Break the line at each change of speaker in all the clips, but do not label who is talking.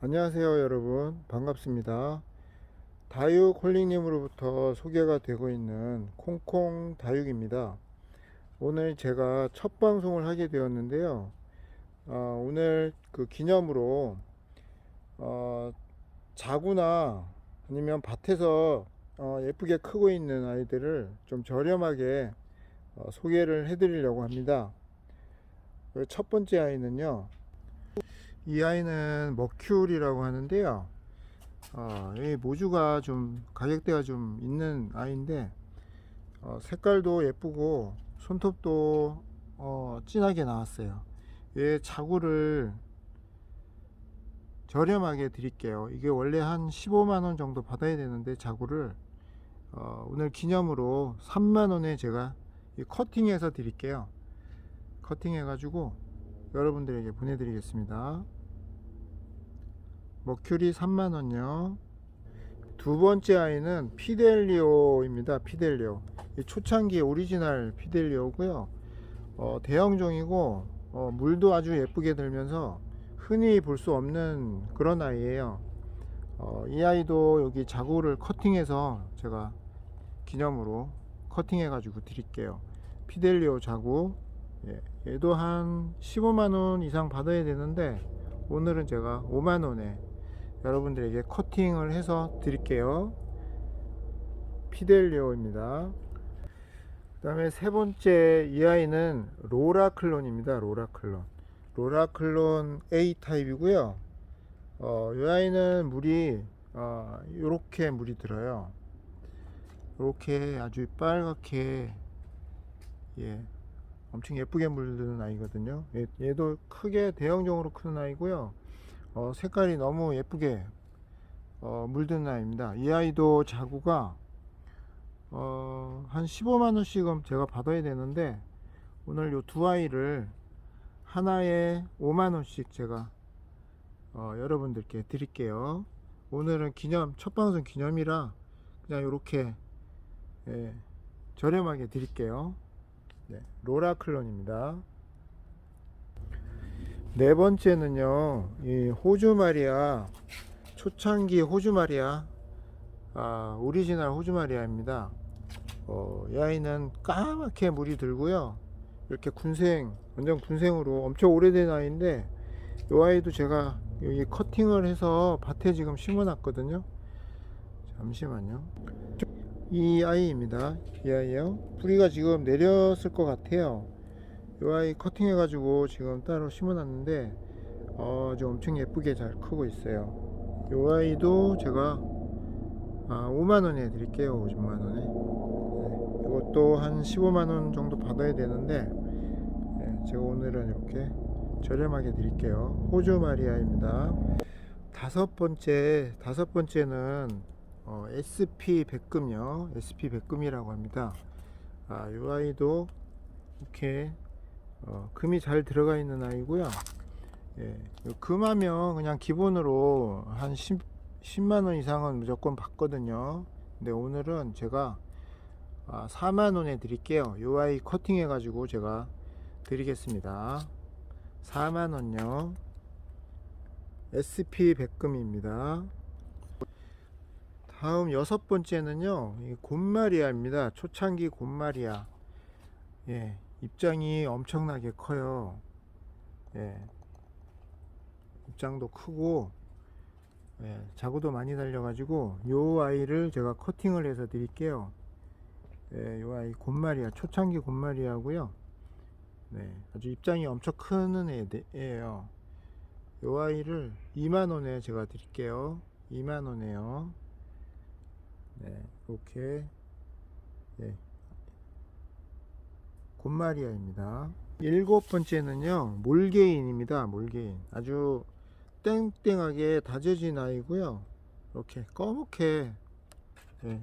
안녕하세요 여러분. 반갑습니다. 다육 홀링님으로부터 소개가 되고 있는 콩콩 다육입니다. 오늘 제가 첫 방송을 하게 되었는데요. 어, 오늘 그 기념으로 어, 자구나 아니면 밭에서 어, 예쁘게 크고 있는 아이들을 좀 저렴하게 어, 소개를 해 드리려고 합니다. 그첫 번째 아이는요 이 아이는 머큐리라고 하는데요. 어, 이 모주가 좀 가격대가 좀 있는 아이인데 어, 색깔도 예쁘고 손톱도 어, 진하게 나왔어요. 얘 자구를 저렴하게 드릴게요. 이게 원래 한 15만 원 정도 받아야 되는데 자구를 어, 오늘 기념으로 3만 원에 제가 이 커팅해서 드릴게요. 커팅해 가지고 여러분들에게 보내드리겠습니다. 머큐리 3만원요. 두 번째 아이는 피델리오입니다. 피델리오. 이 초창기 오리지널 피델리오고요. 어, 대형종이고 어, 물도 아주 예쁘게 들면서 흔히 볼 수 없는 그런 아이예요. 어, 이 아이도 여기 자구를 커팅해서 제가 기념으로 커팅해 가지고 드릴게요. 피델리오 자구. 예, 얘도 한 15만 원 이상 받아야 되는데 오늘은 제가 5만 원에 여러분들에게 커팅을 해서 드릴게요. 피델리오입니다. 그 다음에 세 번째 이 아이는 로라 클론입니다. 로라 클론. 로라 클론 A 타입이고요. 어, 이 아이는 물이 어, 이렇게 물이 들어요. 이렇게 아주 빨갛게 예, 엄청 예쁘게 물드는 아이거든요. 얘, 얘도 크게 대형종으로 크는 아이고요. 어, 색깔이 너무 예쁘게 어, 물드는 아이입니다. 이 아이도 자구가 어, 한 15만 원씩은 제가 받아야 되는데 오늘 요 두 아이를 하나에 5만 원씩 제가 어, 여러분들께 드릴게요. 오늘은 기념, 첫 방송 기념이라 그냥 이렇게 예, 저렴하게 드릴게요. 네, 로라 클론입니다. 네 번째는요, 이 호주 마리아, 초창기 호주 마리아, 아, 오리지널 호주 마리아입니다. 어, 이 아이는 까맣게 물이 들고요. 이렇게 군생, 완전 군생으로 엄청 오래된 아이인데, 이 아이도 제가 여기 커팅을 해서 밭에 지금 심어 놨거든요. 잠시만요. 이 아이입니다. 이 아이요. 뿌리가 지금 내렸을 것 같아요. 이 아이 커팅해 가지고 지금 따로 심어 놨는데 어, 좀 엄청 예쁘게 잘 크고 있어요. 이 아이도 제가 아, 5만원에 드릴게요. 50만원에. 네, 이것도 한 15만원 정도 받아야 되는데 네, 제가 오늘은 이렇게 저렴하게 드릴게요. 호주 마리아입니다. 다섯 번째, 다섯 번째는 어, SP 백금요. SP 백금이라고 합니다. 아, 이 아이도 이렇게 어, 금이 잘 들어가 있는 아이고요. 예, 요 금하면 그냥 기본으로 한 10, 10 만 원 이상은 무조건 받거든요. 근데 오늘은 제가 아, 4만 원에 드릴게요. 요 아이 커팅해 가지고 제가 드리겠습니다. 4만 원요. SP 백금입니다. 다음 여섯 번째는요, 이 곰마리아입니다. 초창기 곰마리아. 예, 입장이 엄청나게 커요. 예, 입장도 크고, 예, 자구도 많이 달려가지고, 요 아이를 제가 커팅을 해서 드릴게요. 예, 요 아이 곰마리아, 초창기 곰마리아고요. 네, 아주 입장이 엄청 큰 애예요. 요 아이를 2만 원에 제가 드릴게요. 2만 원에요. 네, 이렇게 예, 곰마리아입니다. 일곱 번째는요, 몰게인입니다. 몰게인. 아주 땡땡하게 다져진 아이고요. 이렇게 검게 예,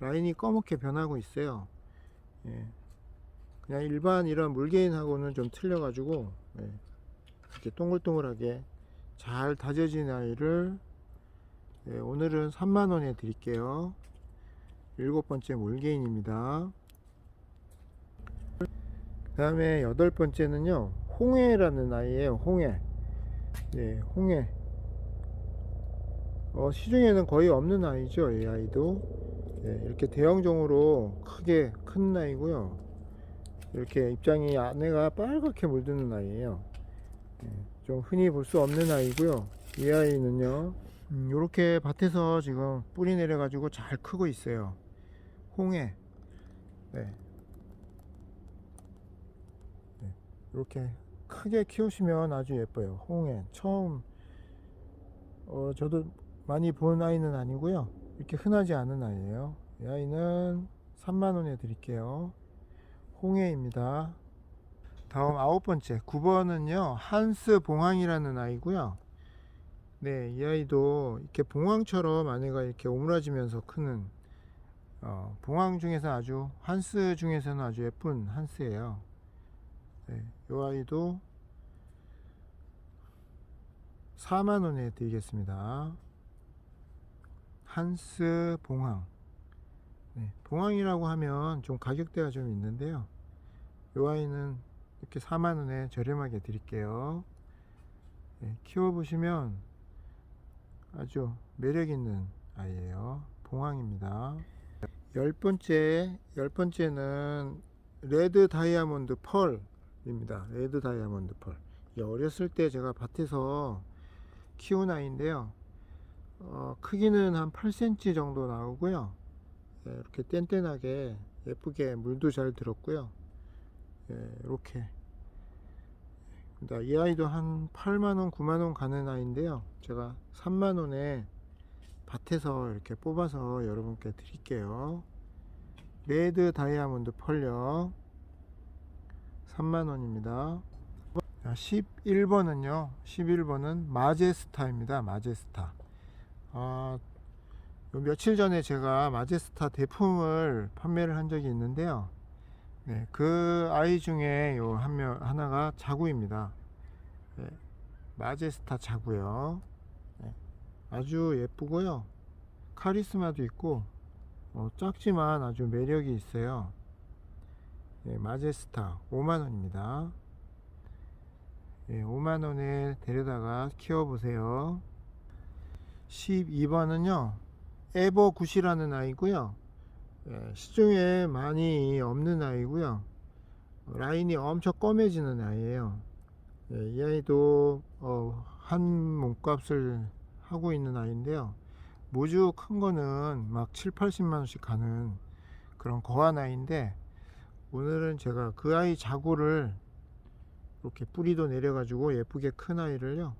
라인이 검게 변하고 있어요. 예, 그냥 일반 이런 물개인하고는 좀 틀려가지고 예, 이렇게 동글동글하게 잘 다져진 아이를 예, 오늘은 3만원에 드릴게요. 일곱 번째 몰개인입니다. 그 다음에 여덟 번째는요, 홍해라는 아이예요, 홍해. 예, 홍해. 어, 시중에는 거의 없는 아이죠. 이 아이도 예, 이렇게 대형종으로 크게 큰 아이고요. 이렇게 입장이 안에가 빨갛게 물드는 아이예요. 예, 좀 흔히 볼 수 없는 아이고요. 이 아이는요. 이렇게 밭에서 지금 뿌리 내려 가지고 잘 크고 있어요. 홍해. 네. 네, 이렇게 크게 키우시면 아주 예뻐요. 홍해. 처음 어, 저도 많이 본 아이는 아니고요. 이렇게 흔하지 않은 아이예요. 이 아이는 3만 원에 드릴게요. 홍해입니다. 다음 아홉 번째 9번은요 한스 봉황이라는 아이고요. 네, 이 아이도 이렇게 봉황처럼 안에가 이렇게 오므라지면서 크는 어, 봉황 중에서 아주 한스 중에서는 아주 예쁜 한스예요. 네, 이 아이도 4만 원에 드리겠습니다. 한스 봉황. 네, 봉황이라고 하면 좀 가격대가 좀 있는데요. 이 아이는 이렇게 4만 원에 저렴하게 드릴게요. 네, 키워보시면 아주 매력 있는 아이예요. 봉황입니다. 열 번째, 열 번째는 레드 다이아몬드 펄 입니다. 레드 다이아몬드 펄. 이 어렸을 때 제가 밭에서 키운 아이인데요. 어, 크기는 한 8cm 정도 나오고요. 예, 이렇게 뗀뗀하게 예쁘게 물도 잘 들었고요. 예, 이렇게 이 아이도 한 8만원, 9만원 가는 아이인데요. 제가 3만원에 밭에서 이렇게 뽑아서 여러분께 드릴게요. 레드 다이아몬드 펄력 3만원입니다. 11번은요. 11번은 마제스타입니다. 마제스타. 아, 요 며칠 전에 제가 마제스타 대품을 판매를 한 적이 있는데요. 네, 그 아이 중에 요 한 명 하나가 자구입니다. 네, 마제스타 자구요. 네, 아주 예쁘고요. 카리스마도 있고 어, 작지만 아주 매력이 있어요. 네, 마제스타 5만원입니다. 네, 5만원에 데려다가 키워보세요. 12번은요, 에버굿이라는 아이고요. 예, 시중에 많이 없는 아이고요. 라인이 엄청 검해지는 아이예요. 예, 이 아이도 어, 한 몸값을 하고 있는 아이인데요. 모주 큰 거는 막 7, 80만 원씩 가는 그런 거한 아이인데 오늘은 제가 그 아이 자고를 이렇게 뿌리도 내려가지고 예쁘게 큰 아이를요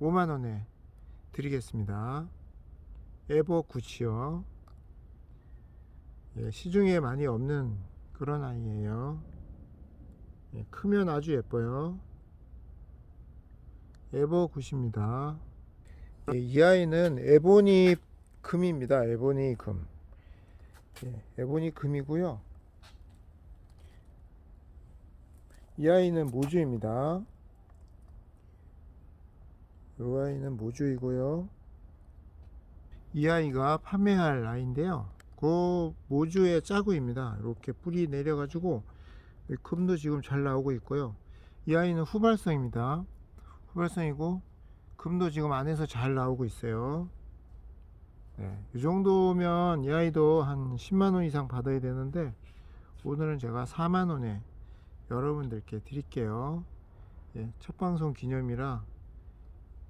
5만 원에 드리겠습니다. 에버 굿이요. 예, 시중에 많이 없는 그런 아이예요. 예, 크면 아주 예뻐요. 에버 굿입니다. 예, 이 아이는 에보니 금입니다. 에보니 금. 예, 에보니 금이고요. 이 아이는 모주입니다. 이 아이는 모주이고요. 이 아이가 판매할 아이인데요. 그 모주의 짜구입니다. 이렇게 뿌리 내려가지고 금도 지금 잘 나오고 있고요. 이 아이는 후발성입니다. 후발성이고 금도 지금 안에서 잘 나오고 있어요. 네, 이 정도면 이 아이도 한 10만 원 이상 받아야 되는데 오늘은 제가 4만 원에 여러분들께 드릴게요. 예, 첫 방송 기념이라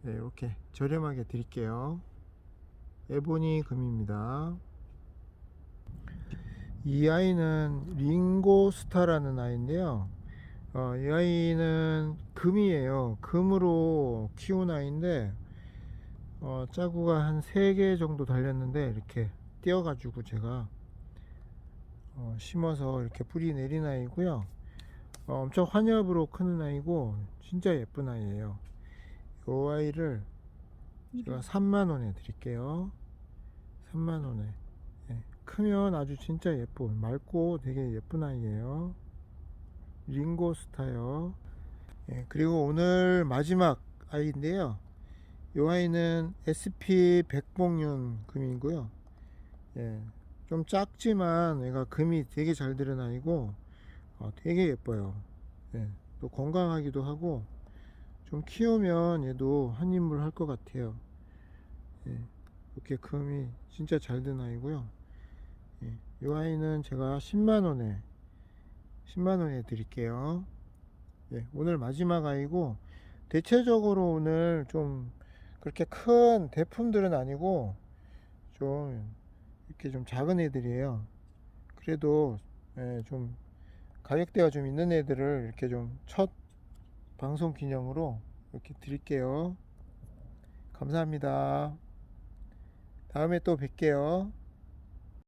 네, 이렇게 저렴하게 드릴게요. 에보니 금입니다. 이 아이는 링고스타라는 아이인데요. 어, 이 아이는 금이에요. 금으로 키운 아이인데 어, 짜구가 한 3개 정도 달렸는데 이렇게 띄어가지고 제가 어, 심어서 이렇게 뿌리 내린 아이고요. 어, 엄청 환엽으로 크는 아이고 진짜 예쁜 아이예요. 이 아이를 제가 3만원에 드릴게요. 3만원에. 예, 크면 아주 진짜 예뻐 맑고 되게 예쁜 아이예요. 링고스타요. 예, 그리고 오늘 마지막 아이인데요. 이 아이는 SP 백봉윤 금이고요. 예, 좀 작지만 얘가 금이 되게 잘 들은 아이고 어, 되게 예뻐요 예, 또 건강하기도 하고 좀 키우면 얘도 한 인물 할 것 같아요. 예, 이렇게 금이 진짜 잘 든 아이고요. 예, 이 아이는 제가 10만 원에 10만 원에 드릴게요. 예, 오늘 마지막 아이고 대체적으로 오늘 좀 그렇게 큰 대품들은 아니고 좀 이렇게 좀 작은 애들이에요. 그래도 예, 좀 가격대가 좀 있는 애들을 이렇게 좀 첫 방송 기념으로 이렇게 드릴게요. 감사합니다. 다음에 또 뵐게요.